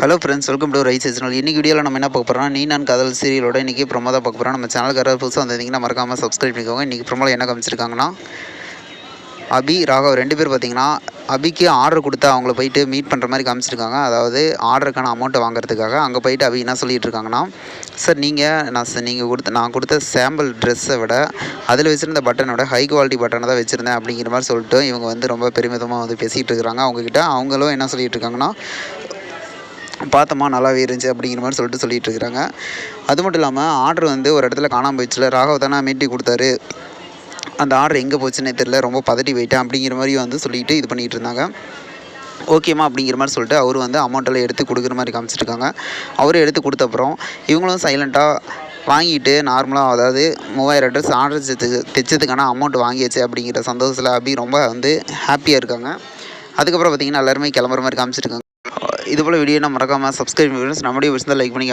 Hello friends welcome to Rise channel இன்றைக்கி வீடியோவில் நம்ம என்ன பார்க்க போகிறோம் நீ நான் கதல் சீரியலோட இன்றைக்கி ப்ரொமோ தான் பார்க்க போகிறோம் நம்ம சேனலுக்கு புதுசாக வந்திருந்தீங்கன்னா மறக்காமல் சப்ஸ்கிரைப் பண்ணிக்கோங்க. இன்றைக்கி ப்ரொமோவில் என்ன காமிச்சிருக்காங்கன்னா அபி ராகவ் ரெண்டு பேர் பார்த்தீங்கன்னா அபிக்கு ஆர்டர் கொடுத்து அவங்கள போயிட்டு மீட் பண்ணுற மாதிரி காமிச்சிருக்காங்க. அதாவது ஆர்டருக்கான அமௌண்ட்டை வாங்குறதுக்காக. அங்கே போயிட்டு அபி என்ன சொல்லிகிட்டு இருக்காங்கன்னா சார் நீங்கள் நான் சார் நீங்கள் கொடுத்த நான் கொடுத்த சாம்பிள் ட்ரெஸ்ஸை விட அதில் வச்சுருந்த பட்டனோட ஹை குவாலிட்டி பட்டனை தான் வச்சுருந்தேன். அப்படிங்கிற மாதிரி சொல்லிட்டு இவங்க வந்து ரொம்ப பெருமிதமாக வந்து பேசிகிட்டு இருக்கிறாங்க. அவங்கக்கிட்ட அவங்களும் என்ன சொல்லிகிட்டு இருக்காங்கன்னா பார்த்தோமா நல்லாவே இருந்துச்சு அப்படிங்கிற மாதிரி சொல்லிட்டு சொல்லிட்டு இருக்கிறாங்க. அது மட்டும் இல்லாமல் ஆர்டர் வந்து ஒரு இடத்துல காணாமல் போயிடுச்சுல. ராகவ் தானே மீட்டி கொடுத்தாரு. அந்த ஆர்டர் எங்கே போச்சுன்னே தெரில ரொம்ப பதட்டி போயிட்டேன் அப்படிங்கிற மாதிரி வந்து சொல்லிட்டு இது பண்ணிகிட்டு இருந்தாங்க. ஓகேம்மா அப்படிங்கிற மாதிரி சொல்லிட்டு அவர் வந்து அமௌண்ட்டெல்லாம் எடுத்து கொடுக்குற மாதிரி காமிச்சிருக்காங்க அவரும் எடுத்து கொடுத்த அப்புறம் இவங்களும் சைலண்ட்டாக வாங்கிட்டு நார்மலாக அதாவது மூவாயிரம் ட்ரெஸ் ஆர்டர் தைச்சதுக்கான அமௌண்ட் வாங்கியாச்சு அப்படிங்கிற சந்தோஷத்தில் அப்படி ரொம்ப வந்து ஹாப்பியாக இருக்காங்க. அதுக்கப்புறம் பார்த்தீங்கன்னா எல்லாருமே கிளம்புற மாதிரி காமிச்சிருக்காங்க இது போல் வீடியோ நான் மறக்காமல் சப்ஸ்கிரைப் பண்ணி நம்முடைய விஷயத்தை லைக் பண்ணி